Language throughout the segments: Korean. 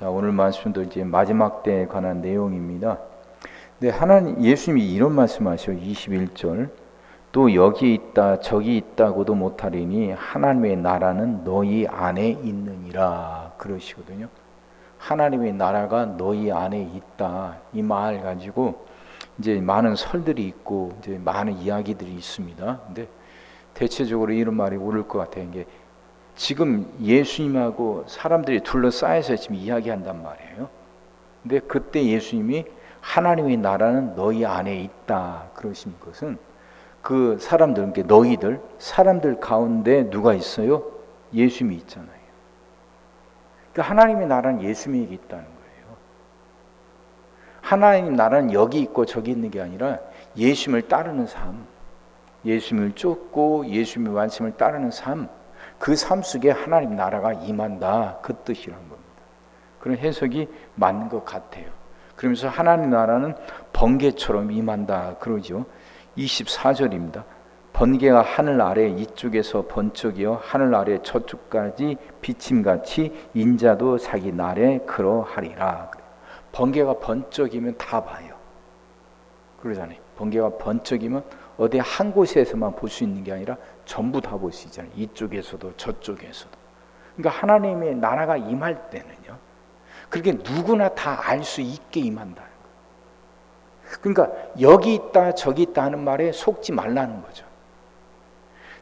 자, 오늘 말씀도 이제 마지막 때에 관한 내용입니다. 근데 하나님 예수님이 이런 말씀하셔 21절 또 여기 있다 저기 있다고도 못하리니 하나님의 나라는 너희 안에 있느니라 그러시거든요. 하나님의 나라가 너희 안에 있다 이 말 가지고 이제 많은 설들이 있고 이제 많은 이야기들이 있습니다. 근데 대체적으로 이런 말이 옳을 것 같아요. 지금 예수님하고 사람들이 둘러싸여서 지금 이야기한단 말이에요. 근데 그때 예수님이 하나님의 나라는 너희 안에 있다 그러신 것은 그 사람들, 그러니까 너희들, 사람들 가운데 누가 있어요? 예수님이 있잖아요. 그러니까 하나님의 나라는 예수님에게 있다는 거예요. 하나님 나라는 여기 있고 저기 있는 게 아니라 예수님을 따르는 삶, 예수님을 쫓고 예수님의 말씀을 따르는 삶, 그 삶 속에 하나님 나라가 임한다 그 뜻이란 겁니다. 그런 해석이 맞는 것 같아요. 그러면서 하나님 나라는 번개처럼 임한다 그러죠. 24절입니다. 번개가 하늘 아래 이쪽에서 번쩍이어 하늘 아래 저쪽까지 비침같이 인자도 자기 날에 그러하리라. 번개가 번쩍이면 다 봐요. 그러잖아요. 번개가 번쩍이면 어디 한 곳에서만 볼 수 있는 게 아니라 전부 다 있잖아요. 이쪽에서도 저쪽에서도. 그러니까 하나님의 나라가 임할 때는요. 그렇게 누구나 다 알 수 있게 임한다. 그러니까 여기 있다 저기 있다 하는 말에 속지 말라는 거죠.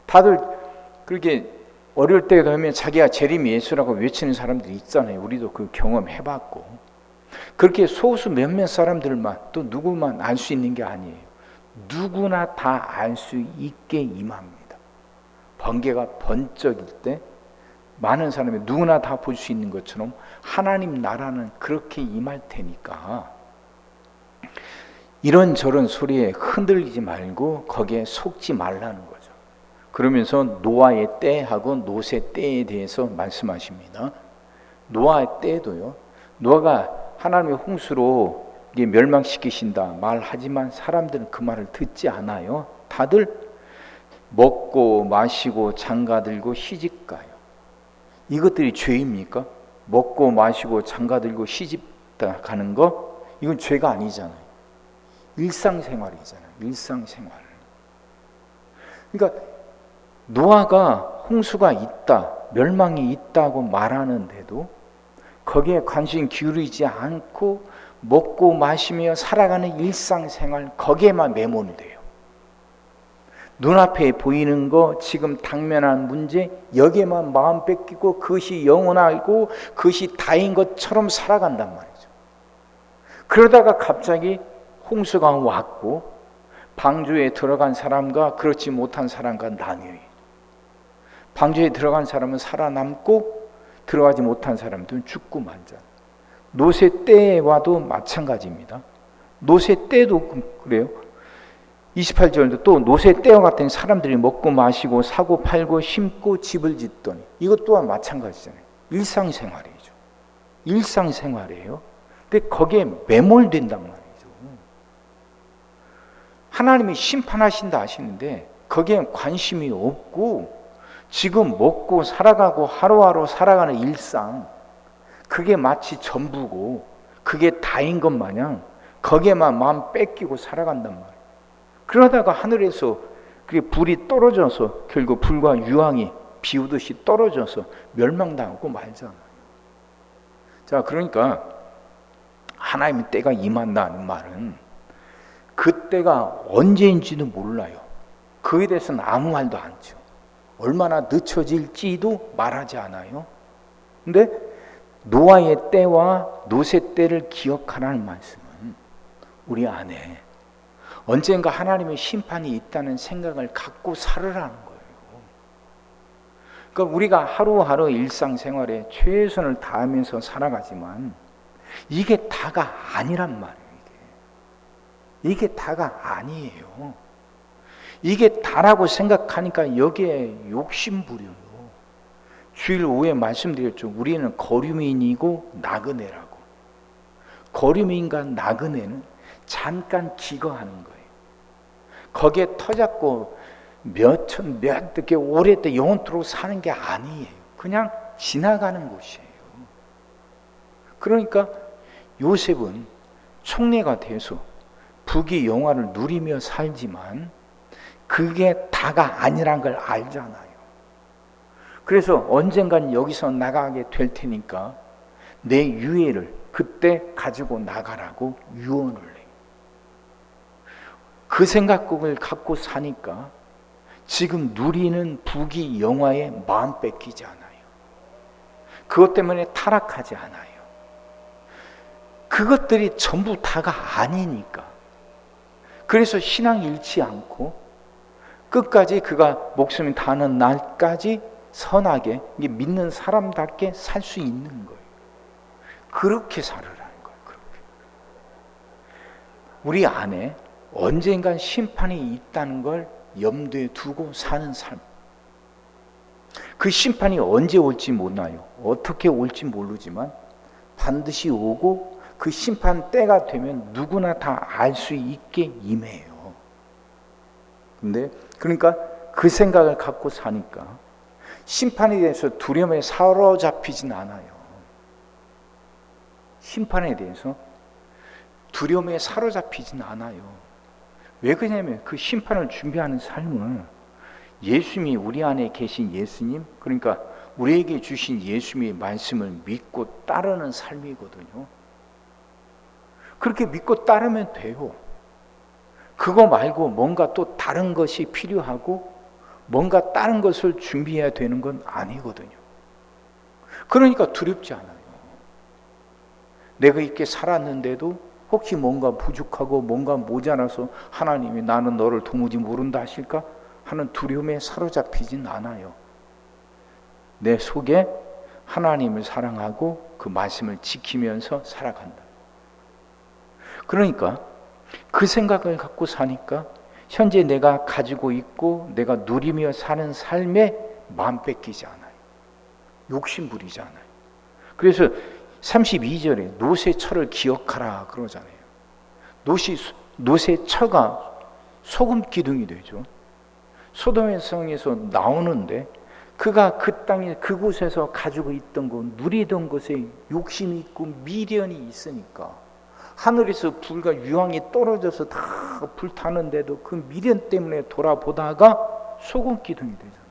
다들 그렇게 어릴 때 가면 자기가 재림 예수라고 외치는 사람들이 있잖아요. 우리도 그 경험해봤고 그렇게 소수 몇몇 사람들만 또 누구만 알 수 있는 게 아니에요. 누구나 다 알 수 있게 임합니다. 번개가 번쩍일 때 많은 사람이 누구나 다 볼 수 있는 것처럼 하나님 나라는 그렇게 임할 테니까 이런저런 소리에 흔들리지 말고 거기에 속지 말라는 거죠. 그러면서 노아의 때하고 노세 때에 대해서 말씀하십니다. 노아의 때도요. 노아가 하나님의 홍수로 멸망시키신다 말하지만 사람들은 그 말을 듣지 않아요. 다들 먹고 마시고 장가들고 시집가요. 이것들이 죄입니까? 먹고 마시고 장가들고 시집 가는 거 이건 죄가 아니잖아요. 일상생활이잖아요. 일상생활. 그러니까 노아가 홍수가 있다, 멸망이 있다고 말하는데도 거기에 관심 기울이지 않고 먹고 마시며 살아가는 일상생활 거기에만 매몰돼요. 눈앞에 보이는 거 지금 당면한 문제 여기에만 마음 뺏기고 그것이 영원하고 그것이 다인 것처럼 살아간단 말이죠. 그러다가 갑자기 홍수가 왔고 방주에 들어간 사람과 그렇지 못한 사람과 나뉘어요. 방주에 들어간 사람은 살아남고 들어가지 못한 사람들은 죽고 말자. 노세 때와도 마찬가지입니다. 노세 때도 그래요. 28절도 또 노세 때와 같은 사람들이 먹고 마시고 사고 팔고 심고 집을 짓더니 이것 또한 마찬가지잖아요. 일상생활이죠. 일상생활이에요. 근데 거기에 매몰된단 말이에요. 하나님이 심판하신다 하시는데 거기에 관심이 없고 지금 먹고 살아가고 하루하루 살아가는 일상 그게 마치 전부고 그게 다인 것 마냥 거기에만 마음 뺏기고 살아간단 말이에요. 그러다가 하늘에서 불이 떨어져서 결국 불과 유황이 비우듯이 떨어져서 멸망당하고 말잖아요. 자, 그러니까 하나님의 때가 임한다는 말은 그 때가 언제인지도 몰라요. 그에 대해서는 아무 말도 않죠. 얼마나 늦춰질지도 말하지 않아요. 근데 노아의 때와 노세 때를 기억하라는 말씀은 우리 안에 언젠가 하나님의 심판이 있다는 생각을 갖고 살으라는 거예요. 그러니까 우리가 하루하루 일상생활에 최선을 다하면서 살아가지만 이게 다가 아니란 말이에요. 이게, 이게 다가 아니에요. 이게 다라고 생각하니까 여기에 욕심 부려요. 주일 오후에 말씀드렸죠. 우리는 거류민이고 나그네라고. 거류민과 나그네는 잠깐 기거하는 거예요. 거기에 터잡고 몇천 몇 이렇게 오래때 영원토록 사는 게 아니에요. 그냥 지나가는 곳이에요. 그러니까 요셉은 총리가 돼서 북이 영화를 누리며 살지만 그게 다가 아니란 걸 알잖아요. 그래서 언젠간 여기서 나가게 될 테니까 내 유해를 그때 가지고 나가라고 유언을 해. 그 생각을 갖고 사니까 지금 누리는 북이 영화에 마음 뺏기지 않아요. 그것 때문에 타락하지 않아요. 그것들이 전부 다가 아니니까. 그래서 신앙 잃지 않고 끝까지 그가 목숨이 다는 날까지 선하게 믿는 사람답게 살 수 있는 거예요. 그렇게 살으라는 거예요. 그렇게. 우리 안에 언젠간 심판이 있다는 걸 염두에 두고 사는 삶. 그 심판이 언제 올지 몰라요. 어떻게 올지 모르지만 반드시 오고 그 심판 때가 되면 누구나 다 알 수 있게 임해요. 근데 그러니까 그 생각을 갖고 사니까 심판에 대해서 두려움에 사로잡히진 않아요. 심판에 대해서 두려움에 사로잡히진 않아요. 왜 그러냐면 그 심판을 준비하는 삶은 예수님이 우리 안에 계신 예수님, 그러니까 우리에게 주신 예수님의 말씀을 믿고 따르는 삶이거든요. 그렇게 믿고 따르면 돼요. 그거 말고 뭔가 또 다른 것이 필요하고 뭔가 다른 것을 준비해야 되는 건 아니거든요. 그러니까 두렵지 않아요. 내가 있게 살았는데도 혹시 뭔가 부족하고 뭔가 모자라서 하나님이 나는 너를 도무지 모른다 하실까 하는 두려움에 사로잡히진 않아요. 내 속에 하나님을 사랑하고 그 말씀을 지키면서 살아간다. 그러니까 그 생각을 갖고 사니까 현재 내가 가지고 있고 내가 누리며 사는 삶에 마음 뺏기지 않아요. 욕심 부리지 않아요. 그래서 32절에 노새처를 기억하라 그러잖아요. 노시, 노새처가 소금 기둥이 되죠. 소돔의 성에서 나오는데 그가 그 땅에 그곳에서 가지고 있던 것, 누리던 것에 욕심이 있고 미련이 있으니까 하늘에서 불과 유황이 떨어져서 다 불타는데도 그 미련 때문에 돌아보다가 소금 기둥이 되잖아요.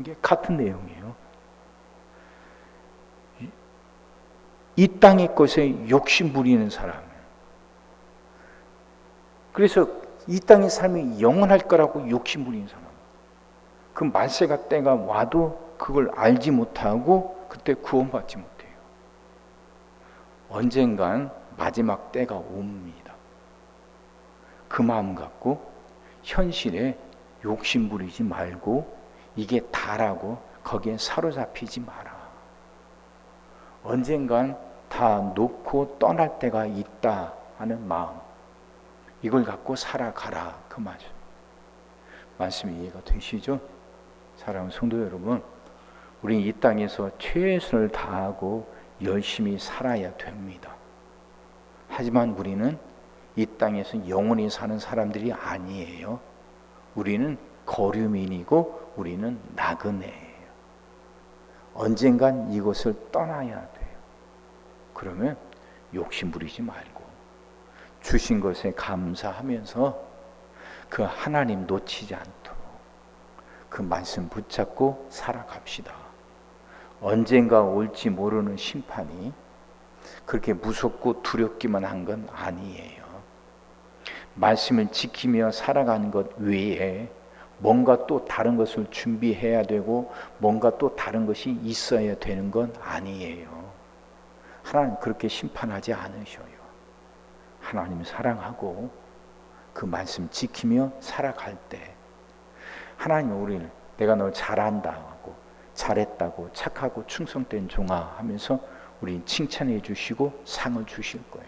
이게 같은 내용이에요. 이 땅의 것에 욕심 부리는 사람. 그래서 이 땅의 삶이 영원할 거라고 욕심 부리는 사람. 그 말세가 때가 와도 그걸 알지 못하고 그때 구원받지 못해요. 언젠간 마지막 때가 옵니다. 그 마음 갖고 현실에 욕심 부리지 말고 이게 다라고 거기에 사로잡히지 마라. 언젠간 다 놓고 떠날 때가 있다 하는 마음. 이걸 갖고 살아가라. 그 말씀. 말씀이 이해가 되시죠? 사랑하는 성도 여러분, 우리 이 땅에서 최선을 다하고 열심히 살아야 됩니다. 하지만 우리는 이 땅에서 영원히 사는 사람들이 아니에요. 우리는 거류민이고 우리는 나그네예요. 언젠간 이곳을 떠나야. 그러면 욕심 부리지 말고 주신 것에 감사하면서 그 하나님 놓치지 않도록 그 말씀 붙잡고 살아갑시다. 언젠가 올지 모르는 심판이 그렇게 무섭고 두렵기만 한 건 아니에요. 말씀을 지키며 살아가는 것 외에 뭔가 또 다른 것을 준비해야 되고 뭔가 또 다른 것이 있어야 되는 건 아니에요. 하나님 그렇게 심판하지 않으셔요. 하나님 사랑하고 그 말씀 지키며 살아갈 때 하나님 우리를 내가 너 잘한다 하고 잘했다고 착하고 충성된 종아 하면서 우리 칭찬해 주시고 상을 주실 거예요.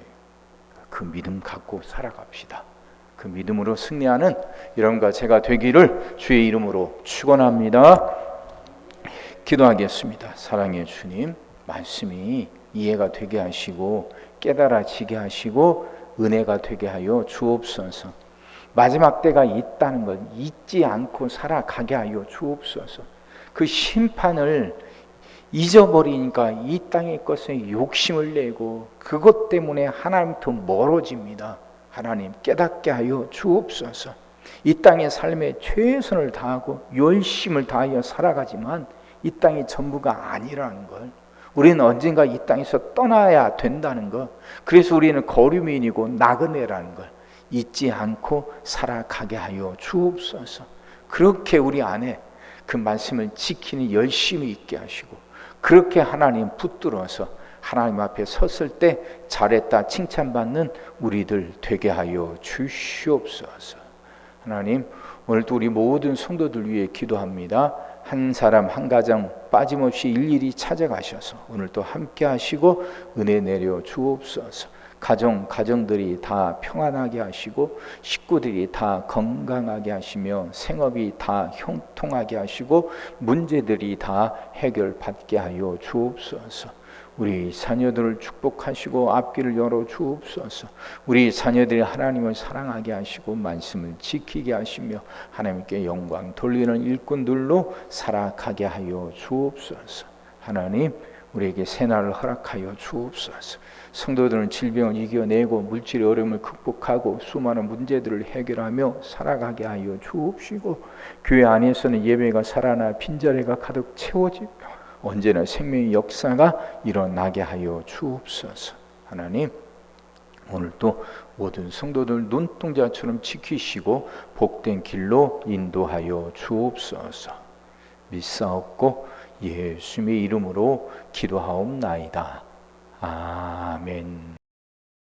그 믿음 갖고 살아갑시다. 그 믿음으로 승리하는 여러분과 제가 되기를 주의 이름으로 축원합니다. 기도하겠습니다. 사랑의 주님, 말씀이 이해가 되게 하시고 깨달아지게 하시고 은혜가 되게 하여 주옵소서. 마지막 때가 있다는 것 잊지 않고 살아가게 하여 주옵소서. 그 심판을 잊어버리니까 이 땅의 것에 욕심을 내고 그것 때문에 하나님부터 멀어집니다. 하나님 깨닫게 하여 주옵소서. 이 땅의 삶에 최선을 다하고 열심을 다하여 살아가지만 이 땅이 전부가 아니라는 걸 우리는 언젠가 이 땅에서 떠나야 된다는 것 그래서 우리는 거류민이고 나그네라는 걸 잊지 않고 살아가게 하여 주옵소서 그렇게 우리 안에 그 말씀을 지키는 열심이 있게 하시고 그렇게 하나님 붙들어서 하나님 앞에 섰을 때 잘했다 칭찬받는 우리들 되게 하여 주시옵소서. 하나님 오늘도 우리 모든 성도들 위해 기도합니다. 한 사람 한 가정 빠짐없이 일일이 찾아가셔서 오늘도 함께 하시고 은혜 내려 주옵소서. 가정 가정들이 다 평안하게 하시고 식구들이 다 건강하게 하시며 생업이 다 형통하게 하시고 문제들이 다 해결받게 하여 주옵소서. 우리 자녀들을 축복하시고 앞길을 열어 주옵소서. 우리 자녀들이 하나님을 사랑하게 하시고 말씀을 지키게 하시며 하나님께 영광 돌리는 일꾼들로 살아가게 하여 주옵소서. 하나님 우리에게 새날을 허락하여 주옵소서. 성도들은 질병을 이겨내고 물질의 어려움을 극복하고 수많은 문제들을 해결하며 살아가게 하여 주옵시고 교회 안에서는 예배가 살아나 빈자리가 가득 채워지며 언제나 생명의 역사가 일어나게 하여 주옵소서. 하나님 오늘도 모든 성도들 눈동자처럼 지키시고 복된 길로 인도하여 주옵소서. 믿사옵고 예수님의 이름으로 기도하옵나이다. 아멘.